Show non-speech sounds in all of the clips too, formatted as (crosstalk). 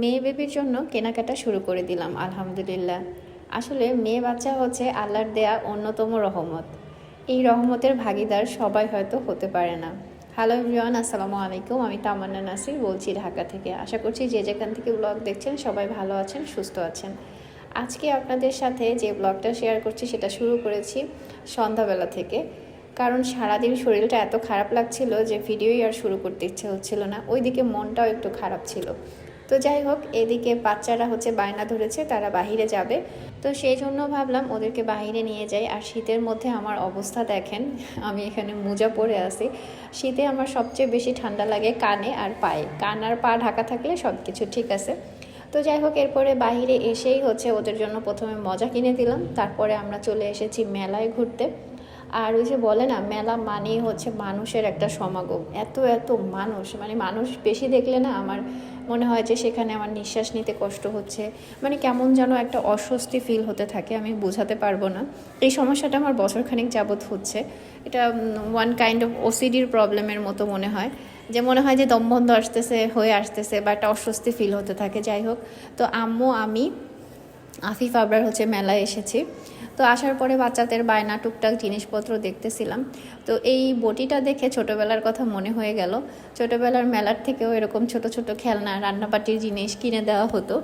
মেয়ে বেবির জন্য কেনাকাটা শুরু করে দিলাম, আলহামদুলিল্লাহ। আসলে মেয়ে বাচ্চা হচ্ছে আল্লাহর দেয়া অন্যতম রহমত। এই রহমতের ভাগিদার সবাই হয়তো হতে পারে না। হ্যালো এভরিওয়ান, আসসালামু আলাইকুম। আমি তামান্না নাসির বলছি ঢাকা থেকে। আশা করছি যে যেখান থেকে ব্লগ দেখছেন সবাই ভালো আছেন, সুস্থ আছেন। আজকে আপনাদের সাথে যে ব্লগটা শেয়ার করছি সেটা শুরু করেছি সন্ধ্যাবেলা থেকে। কারণ সারাদিন শরীরটা এত খারাপ লাগছিল যে ভিডিওই আর শুরু করতে ইচ্ছে হচ্ছিল না। ওইদিকে মনটাও একটু খারাপ ছিল। তো যাই হোক, এদিকে বাচ্চারা হচ্ছে বায়না ধরেছে, তারা বাহিরে যাবে। তো সেই জন্য ভাবলাম ওদেরকে বাহিরে নিয়ে যাই। আর শীতের মধ্যে আমার অবস্থা দেখেন, আমি এখানে মোজা পরে আছি। শীতে আমার সবচেয়ে বেশি ঠান্ডা লাগে কানে আর পায়ে। কান আর পা ঢাকা থাকলে সব কিছু ঠিক আছে। তো যাই হোক, এরপরে বাহিরে এসেই হচ্ছে ওদের জন্য প্রথমে মজা কিনে দিলাম। তারপরে আমরা চলে এসেছি মেলায় ঘুরতে। আর ওই যে বলে না, মেলা মানেই হচ্ছে মানুষের একটা সমাগম। এত এত মানুষ মানে মানুষ বেশি দেখলে না আমার মনে হয় যে সেখানে আমার নিঃশ্বাস নিতে কষ্ট হচ্ছে। মানে কেমন যেন একটা অস্বস্তি ফিল হতে থাকে, আমি বোঝাতে পারব না। এই সমস্যাটা আমার বছরখানেক যাবৎ হচ্ছে। এটা ওয়ান কাইন্ড অফ ওসিডির প্রবলেমের মতো মনে হয়। যে মনে হয় যে দমবন্ধ আসতেছে, হয়ে আসতেছে, বা একটা অস্বস্তি ফিল হতে থাকে। যাই হোক, তো আম্মু, আমি, আফিফ আবরার হচ্ছে মেলায় এসেছি। তো আসার পরে বাচ্চাদের বায়না, টুকটাক জিনিসপত্র দেখতেছিলাম। তো এই বটিটা দেখে ছোটবেলার কথা মনে হয়ে গেল। ছোটবেলার মেলার থেকেও এরকম ছোট ছোট খেলনা, রান্নাবাটির জিনিস কিনে দেওয়া হতো।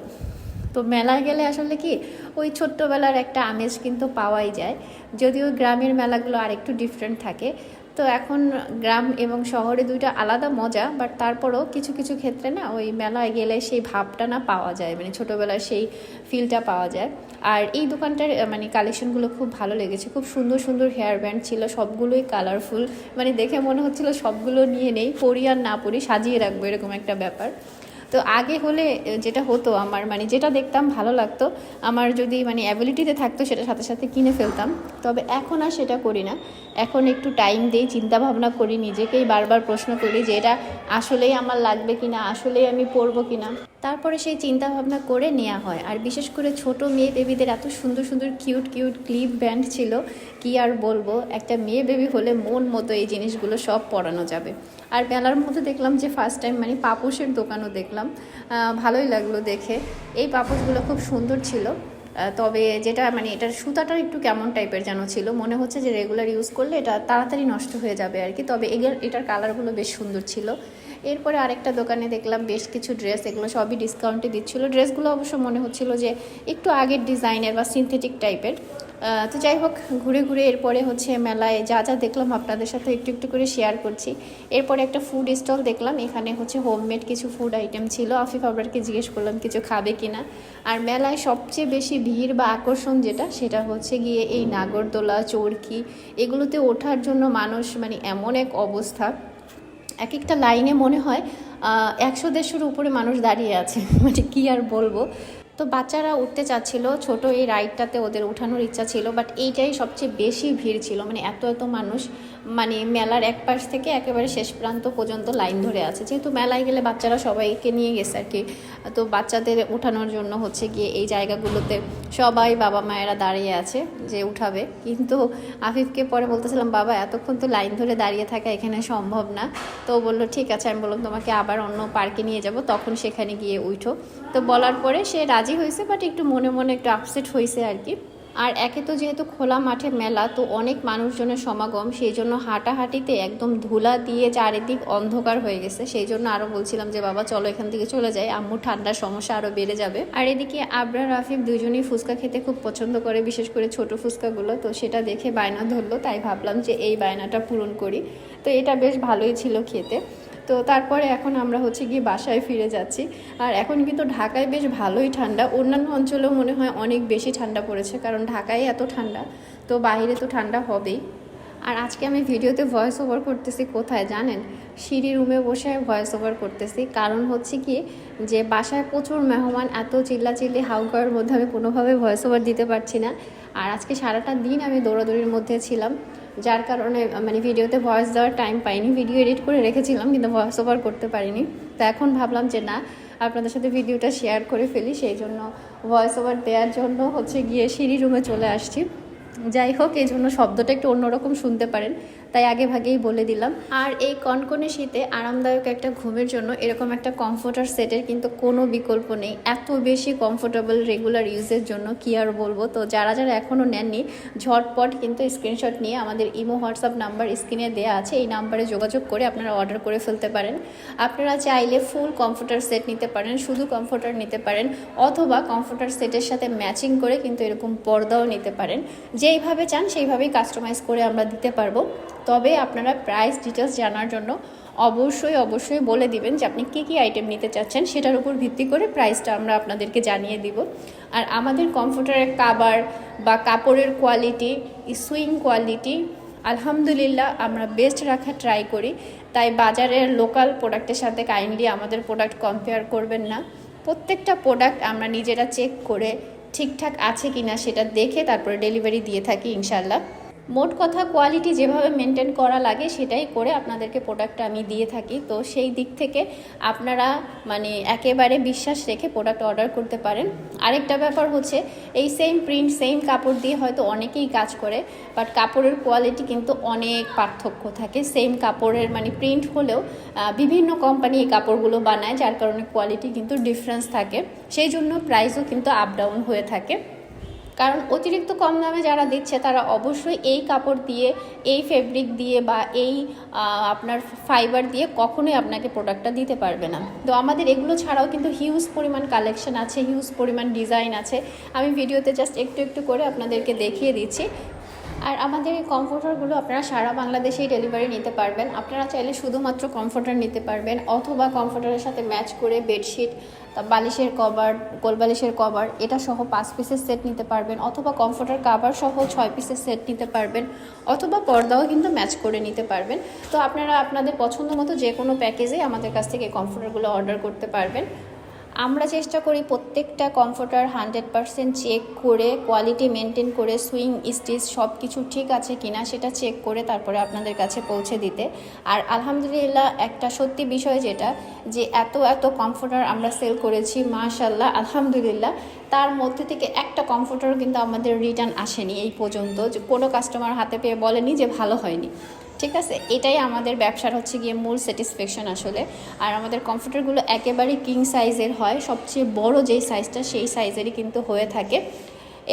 তো মেলায় গেলে আসলে কি, ওই ছোট্টবেলার একটা আমেজ কিন্তু পাওয়াই যায়। যদিও গ্রামের মেলাগুলো আরেকটু ডিফারেন্ট থাকে তো এখন গ্রাম এবং শহরে দুইটা আলাদা মজা বাট তারপরও কিছু কিছু ক্ষেত্রে না ওই মেলায় গেলে সেই ভাবটা না পাওয়া যায় মানে ছোটোবেলার সেই ফিলটা পাওয়া যায়। আর এই দোকানটার মানে কালেকশনগুলো খুব ভালো লেগেছে, খুব সুন্দর সুন্দর হেয়ার ব্যান্ড ছিল, সবগুলোই কালারফুল মানে দেখে মনে হচ্ছিল সবগুলো নিয়ে নেই, পরি আর না পরি, সাজিয়ে রাখব, এরকম একটা ব্যাপার। তো আগে হলে যেটা হতো আমার মানে যেটা দেখতাম ভালো লাগতো, আমার যদি মানে অ্যাবিলিটিতে থাকতো সেটা সাথে সাথে কিনে ফেলতাম। তবে এখন আর সেটা করি না। এখন একটু টাইম দিই, চিন্তা ভাবনা করি, নিজেকেই বারবার প্রশ্ন করি যে এটা আসলেই আমার লাগবে কি না আসলেই আমি পরবো কিনা। তারপরে সেই চিন্তা ভাবনা করে নেওয়া হয়। আর বিশেষ করে ছোট মেয়ে বেবিদের এত সুন্দর সুন্দর কিউট কিউট ক্লিপ ব্যান্ড ছিল, কি আর বলব? একটা মেয়ে বেবি হলে মন মতো এই জিনিসগুলো সব পরানো যাবে। আর মেলার মধ্যে দেখলাম যে ফার্স্ট টাইম মানে পাপোশের দোকানও দেখলাম। ভালোই লাগল দেখে। এই পাপোশগুলো খুব সুন্দর ছিল। তবে যেটা মানে এটার সুতাটা একটু কেমন টাইপের যেন ছিল, মনে হচ্ছে যে রেগুলার ইউজ করলে এটা তাড়াতাড়ি নষ্ট হয়ে যাবে আর কি। তবে এটার কালারগুলো বেশ সুন্দর ছিল। এরপরে আরেকটা দোকানে দেখলাম বেশ কিছু ড্রেস এগুলো সবই ডিসকাউন্টে দিচ্ছিল। ড্রেসগুলো অবশ্য মনে হচ্ছিল যে একটু আগের ডিজাইনের বা সিনথেটিক টাইপের তো যাই হোক, ঘুরে ঘুরে এরপরে হচ্ছে মেলায় যা যা দেখলাম আপনাদের সাথে একটু একটু করে শেয়ার করছি। এরপরে একটা ফুড স্টল দেখলাম, এখানে হচ্ছে হোমমেড কিছু ফুড আইটেম ছিল। আফিফ আবরারকে জিজ্ঞেস করলাম, কিছু খাবে কিনা আর মেলায় সবচেয়ে বেশি ভিড় বা আকর্ষণ যেটা, সেটা হচ্ছে গিয়ে এই নাগরদোলা, চরকি, এগুলোতে ওঠার জন্য মানুষ মানে এমন এক অবস্থা। এক একটা লাইনে মনে হয় একশো দেড়শোর উপরে মানুষ দাঁড়িয়ে আছে। (laughs) মানে কি আর বলব? তো বাচ্চারা উঠতে চাচ্ছিল, ছোট এই রাইডটাতে ওদের উঠানোর ইচ্ছা ছিল বাট এইটাই সবচেয়ে বেশি ভিড় ছিল। মানে এত এত মানুষ মানে মেলার এক পাশ থেকে একেবারে শেষ প্রান্ত পর্যন্ত লাইন ধরে আছে। যেহেতু মেলায় গেলে বাচ্চারা সবাইকে নিয়ে গেছে আর কি। তো বাচ্চাদের উঠানোর জন্য হচ্ছে গিয়ে এই জায়গাগুলোতে সবাই বাবা মায়েরা দাঁড়িয়ে আছে যে উঠাবে। কিন্তু আফিফকে পরে বলতেছিলাম, বাবা, এতক্ষণ তো লাইন ধরে দাঁড়িয়ে থাকা এখানে সম্ভব না। তো বলল, ঠিক আছে। আমি বললাম, তোমাকে আবার অন্য পার্কে নিয়ে যাব, তখন সেখানে গিয়ে উঠো। তো বলার পরে সে রাজি হয়েছে, বাট একটু মনে মনে একটু আপসেট হয়েছে আর কি। আর একে তো যেহেতু খোলা মাঠে মেলা, তো অনেক মানুষজনের সমাগম, সেই জন্য হাঁটাহাঁটিতে একদম ধুলা দিয়ে চারিদিক অন্ধকার হয়ে গেছে। সেই জন্য আরও বলছিলাম যে, বাবা, চলো এখান থেকে চলে যাই। আম্মু ঠান্ডার সমস্যা আরও বেড়ে যাবে। আর এদিকে আবরার রাফিফ দুজনেই ফুচকা খেতে খুব পছন্দ করে, বিশেষ করে ছোট ফুচকাগুলো। তো সেটা দেখে বায়না ধরলো, তাই ভাবলাম যে, এই বায়নাটা পূরণ করি। তো এটা বেশ ভালোই ছিল খেতে। তো তারপরে এখন আমরা হচ্ছে গিয়ে বাসায় ফিরে যাচ্ছি। আর এখন কিন্তু ঢাকায় বেশ ভালোই ঠান্ডা। অন্যান্য অঞ্চলেও মনে হয় অনেক বেশি ঠান্ডা পড়েছে, কারণ ঢাকায় এত ঠান্ডা। তো বাইরে তো ঠান্ডা হবেই। আর আজকে আমি ভিডিওতে ভয়েস ওভার করতেছি কোথায় জানেন? সিঁড়ি রুমে বসে ভয়েস ওভার করতেছি। কারণ হচ্ছে কি, যে বাসায় প্রচুর মেহমান, এত চিল্লাচিল্লি হাউকার মধ্যে আমি কোনোভাবে ভয়েস ওভার দিতে পারছি না। আর আজকে সারাটা দিন আমি দৌড়াদৌড়ির মধ্যে ছিলাম। যার কারণে মানে ভিডিওতে ভয়েস দেওয়ার টাইম পাইনি। ভিডিও এডিট করে রেখেছিলাম, কিন্তু ভয়েস ওভার করতে পারিনি। তো এখন ভাবলাম যে না, আপনাদের সাথে ভিডিওটা শেয়ার করে ফেলি। সেই জন্য ভয়েস ওভার দেওয়ার জন্য হচ্ছে গিয়ে সিঁড়ি রুমে চলে আসছি। যাই হোক, এই জন্য শব্দটা একটু অন্যরকম শুনতে পারেন। তাই আগে ভাগেই বলে দিলাম। আর এই কনকনে শীতে আরামদায়ক একটা ঘুমের জন্য এরকম একটা কমফোর্টার সেটের কিন্তু কোনো বিকল্প নেই। এত বেশি কমফোর্টেবল রেগুলার ইউজের জন্য কি আর বলব? তো যারা যারা এখনও নেননি, ঝটপট কিন্তু স্ক্রিনশট নিয়ে আমাদের ইমো, হোয়াটসঅ্যাপ নাম্বার স্ক্রিনে দেওয়া আছে। এই নাম্বারে যোগাযোগ করে আপনারা অর্ডার করে ফেলতে পারেন। আপনারা চাইলে ফুল কমফোর্টার সেট নিতে পারেন, শুধু কমফোর্টার নিতে পারেন, অথবা কমফোর্টার সেটের সাথে ম্যাচিং করে কিন্তু এরকম পর্দাও নিতে পারেন। যেইভাবে চান সেইভাবেই কাস্টমাইজ করে আমরা দিতে পারব। তবে আপনারা প্রাইস ডিটেলস জানার জন্য অবশ্যই অবশ্যই বলে দিবেন যে আপনি কী কী আইটেম নিতে চাচ্ছেন, সেটার উপর ভিত্তি করে প্রাইসটা আমরা আপনাদেরকে জানিয়ে দিব। আর আমাদের কমফোর্টারের কাবার বা কাপড়ের কোয়ালিটি সুইং কোয়ালিটি আলহামদুলিল্লাহ আমরা বেস্ট রাখা ট্রাই করি। তাই বাজারের লোকাল প্রোডাক্টের সাথে কাইন্ডলি আমাদের প্রোডাক্ট কম্পেয়ার করবেন না। প্রত্যেকটা প্রোডাক্ট আমরা নিজেরা চেক করে ঠিকঠাক আছে কিনা সেটা দেখে তারপরে ডেলিভারি দিয়ে থাকি ইনশাল্লাহ মোট কথা কোয়ালিটি যেভাবে মেনটেন করা লাগে সেটাই করে আপনাদেরকে প্রোডাক্টটা আমি দিয়ে থাকি। তো সেই দিক থেকে আপনারা মানে একেবারে বিশ্বাস রেখে প্রোডাক্ট অর্ডার করতে পারেন। আরেকটা ব্যাপার হচ্ছে, এই সেম প্রিন্ট সেম কাপড় দিয়ে হয়তো অনেকেই কাজ করে বাট কাপড়ের কোয়ালিটি কিন্তু অনেক পার্থক্য থাকে। সেম কাপড়ের মানে প্রিন্ট হলেও বিভিন্ন কোম্পানি এই কাপড়গুলো বানায়, যার কারণে কোয়ালিটি কিন্তু ডিফারেন্স থাকে। সেই জন্য প্রাইসও কিন্তু আপ ডাউন হয়ে থাকে। কারণ অতিরিক্ত কম দামে যারা দিচ্ছে, তারা অবশ্যই এই কাপড় দিয়ে, এই ফেব্রিক দিয়ে বা এই আপনার ফাইবার দিয়ে কখনোই আপনাকে প্রোডাক্টটা দিতে পারবে না। তো আমাদের এগুলো ছাড়াও কিন্তু হিউজ পরিমাণ কালেকশন আছে হিউজ পরিমাণ ডিজাইন আছে। আমি ভিডিওতে জাস্ট একটু একটু করে আপনাদেরকে দেখিয়ে দিচ্ছি। আর আমাদের এই কমফোর্টারগুলো আপনারা সারা বাংলাদেশেই ডেলিভারি নিতে পারবেন। আপনারা চাইলে শুধুমাত্র কমফোর্টার নিতে পারবেন অথবা কমফোর্টারের সাথে ম্যাচ করে বেডশিট বালিশের কভার কোলবালিশের কভার, এটা সহ পাঁচ পিসের সেট নিতে পারবেন অথবা কমফোর্টার কাভার সহ ছয় পিসের সেট নিতে পারবেন অথবা পর্দাও কিন্তু ম্যাচ করে নিতে পারবেন। তো আপনারা আপনাদের পছন্দ মতো যে কোনো প্যাকেজে আমাদের কাছ থেকে কমফোর্টারগুলো অর্ডার করতে পারবেন। আমরা চেষ্টা করি প্রত্যেকটা কমফোর্টার হান্ড্রেড পারসেন্ট চেক করে কোয়ালিটি মেনটেন করে সুইং স্টিচ সব কিছু ঠিক আছে কিনা সেটা চেক করে তারপরে আপনাদের কাছে পৌঁছে দিতে। আর আলহামদুলিল্লাহ একটা সত্যি বিষয় যেটা, যে এত এত কমফোর্টার আমরা সেল করেছি মাশাল্লাহ আলহামদুলিল্লাহ। তার মধ্যে থেকে একটা কমফোর্টারও কিন্তু আমাদের রিটার্ন আসেনি এই পর্যন্ত। যে কোনো কাস্টমার হাতে পেয়ে বলেনি যে ভালো হয়নি। ঠিক আছে? এটাই আমাদের ব্যবসার হচ্ছে গিয়ে মূল স্যাটিসফ্যাকশন আসলে। আর আমাদের কমফোর্টারগুলো একেবারে কিং সাইজের হয়। সবচেয়ে বড় যেই সাইজটা সেই সাইজেরই কিন্তু হয়ে থাকে।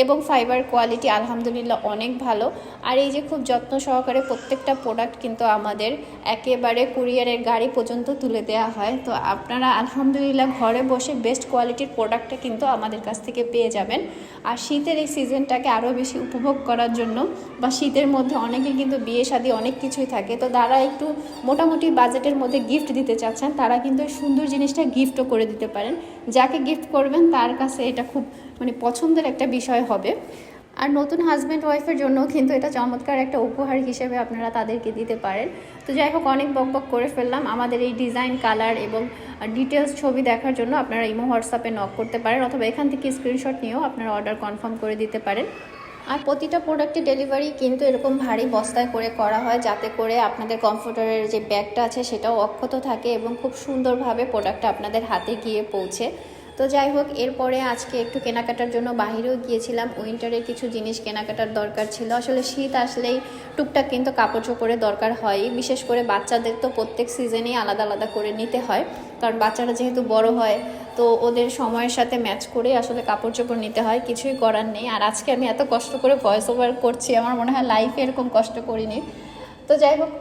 এবং ফাইবার কোয়ালিটি আলহামদুলিল্লাহ অনেক ভালো। আর এই যে খুব যত্ন সহকারে প্রত্যেকটা প্রোডাক্ট কিন্তু আমাদের একেবারে কুরিয়ারের গাড়ি পর্যন্ত তুলে দেওয়া হয়। তো আপনারা আলহামদুলিল্লাহ ঘরে বসে বেস্ট কোয়ালিটির প্রোডাক্টটা কিন্তু আমাদের কাছ থেকে পেয়ে যাবেন। আর শীতের এই সিজনটাকে আরও বেশি উপভোগ করার জন্য বা শীতের মধ্যে অনেকে কিন্তু বিয়ে শাদী অনেক কিছুই থাকে। তো তারা একটু মোটামুটি বাজেটের মধ্যে গিফট দিতে চাচ্ছেন, তারা কিন্তু সুন্দর জিনিসটা গিফটও করে দিতে পারেন। যাকে গিফট করবেন তার কাছে এটা খুব মানে পছন্দের একটা বিষয় হবে। আর নতুন হাজব্যান্ড ওয়াইফের জন্য কিন্তু এটা চমৎকার একটা উপহার হিসেবে আপনারা তাদেরকে দিতে পারেন। তো যাই হোক, অনেক বক বক করে ফেললাম। আমাদের এই ডিজাইন কালার এবং ডিটেলস ছবি দেখার জন্য আপনারা ইমো হোয়াটসঅ্যাপে নক করতে পারেন অথবা এখান থেকে স্ক্রিনশট নিয়েও আপনারা অর্ডার কনফার্ম করে দিতে পারেন। আর প্রতিটা প্রোডাক্টের ডেলিভারি কিন্তু এরকম ভারী বস্তায় করে করা হয় যাতে করে আপনাদের কমফোর্টারের যে ব্যাগটা আছে সেটাও অক্ষত থাকে এবং খুব সুন্দরভাবে প্রোডাক্টটা আপনাদের হাতে গিয়ে পৌঁছে। তো যাই হোক, এরপরে আজকে একটু কেনাকাটার জন্য বাহিরেও গিয়েছিলাম। উইন্টারের কিছু জিনিস কেনাকাটার দরকার ছিল। আসলে শীত আসলেই টুকটাক কিন্তু কাপড় চোপড়ের দরকার হয়। বিশেষ করে বাচ্চাদের তো প্রত্যেক সিজনেই আলাদা আলাদা করে নিতে হয়। কারণ বাচ্চারা যেহেতু বড় হয়, তো ওদের সময়ের সাথে ম্যাচ করে আসলে কাপড় চোপড় নিতে হয়। কিছুই করার নেই। আর আজকে আমি এত কষ্ট করে ভয়েস ওভার করছি, আমার মনে হয় লাইফে এরকম কষ্ট করিনি। তো যাই হোক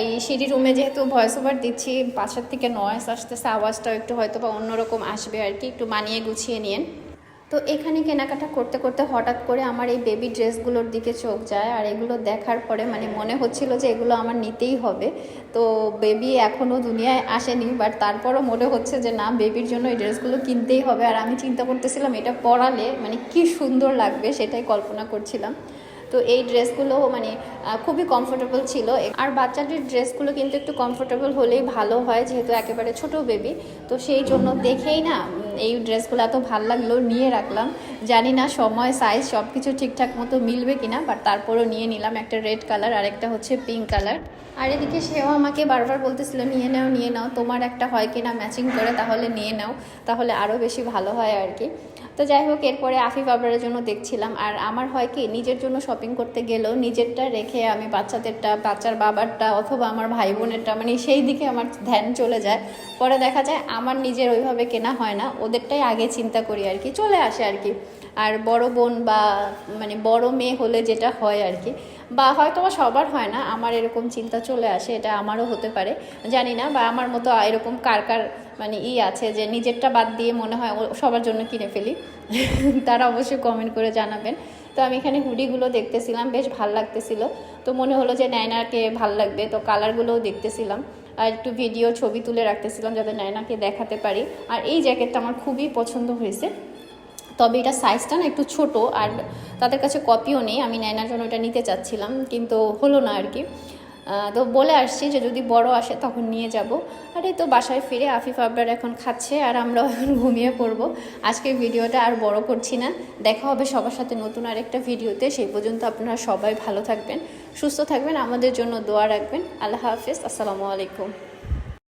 এই সিঁড়ি রুমে যেহেতু ভয়েস ওভার দিচ্ছি পাশের থেকে নয়েস আসতেছে, আওয়াজটাও একটু হয়তো বা অন্যরকম আসবে আর কি, একটু মানিয়ে গুছিয়ে নিন তো এখানে কেনাকাটা করতে করতে হঠাৎ করে আমার এই বেবি ড্রেসগুলোর দিকে চোখ যায়, আর এগুলো দেখার পরে মানে মনে হচ্ছিল যে এগুলো আমার নিতেই হবে। তো বেবি এখনও দুনিয়ায় আসেনি বাট তারপরও মনে হচ্ছে যে না বেবির জন্য এই ড্রেসগুলো কিনতেই হবে। আর আমি চিন্তা করতেছিলাম, এটা পরালে মানে কি সুন্দর লাগবে সেটাই কল্পনা করছিলাম। তো এই ড্রেসগুলো মানে খুবই কমফোর্টেবল ছিল। আর বাচ্চাদের ড্রেসগুলো কিন্তু একটু কমফোর্টেবল হলেই ভালো হয়, যেহেতু একেবারে ছোট বেবি তো সেই জন্য দেখেই না এই ড্রেসগুলো এত ভালো লাগল, নিয়ে রাখলাম। জানি না সময় সাইজ সব কিছু ঠিকঠাক মতো মিলবে কিনা বাট তারপরও নিয়ে নিলাম একটা রেড কালার আর একটা হচ্ছে পিঙ্ক কালার আর এদিকে সেও আমাকে বারবার বলতেছিল, নিয়ে নাও নিয়ে নাও, তোমার একটা হয় কিনা ম্যাচিং করে তাহলে নিয়ে নাও, তাহলে আরও বেশি ভালো হয় আর কি। তো যাই হোক, এরপরে আফিফ আবরারের জন্য দেখছিলাম, আর আমার হয় কি, নিজের জন্য শপিং করতে গেলেও নিজেরটা রেখে আমি বাচ্চাদেরটা, বাচ্চার বাবারটা অথবা আমার ভাই বোনেরটা মানে সেই দিকে আমার ধ্যান চলে যায়। পরে দেখা যায়, আমার নিজের ওইভাবে কেনা হয় না, ওদেরটাই আগে চিন্তা করি আর কি, চলে আসে আর কি। আর বড় বোন বা মানে বড় মেয়ে হলে যেটা হয় আর কি। বা হয়তো বা সবার হয় না, আমার এরকম চিন্তা চলে আসে, এটা আমারও হতে পারে, জানি না, বা আমার মতো এরকম কার কার মানে ই আছে যে নিজেরটা বাদ দিয়ে মনে হয় সবার জন্য কিনে ফেলি, (laughs) তারা অবশ্যই কমেন্ট করে জানাবেন। তো আমি এখানে হুডিগুলো দেখতেছিলাম, বেশ ভালো লাগতেছিল। তো মনে হলো যে নায়নাকে ভালো লাগবে, তো কালারগুলোও দেখতেছিলাম। আর একটু ভিডিও ছবি তুলে রাখতেছিলাম যাতে নায়নাকে দেখাতে পারি। আর এই জ্যাকেটটা আমার খুবই পছন্দ হয়েছে। তবে এটা সাইজটা না একটু ছোট আর তাদের কাছে কপিও নেই। আমি নেনার জন্য এটা নিতে চাচ্ছিলাম, কিন্তু হলো না আর কি তো বলে আসছি যে যদি বড় আসে তখন নিয়ে যাব। আর এই তো বাসায় ফিরে আফিফ আবরার এখন খাচ্ছে আর আমরাও এখন ঘুমিয়ে পড়ব। আজকের ভিডিওটা আর বড় করছি না। দেখা হবে সবার সাথে নতুন আরেকটা ভিডিওতে। সেই পর্যন্ত আপনারা সবাই ভালো থাকবেন, সুস্থ থাকবেন। আমাদের জন্য দোয়া রাখবেন। আল্লাহ হাফিজ। আসসালামু আলাইকুম।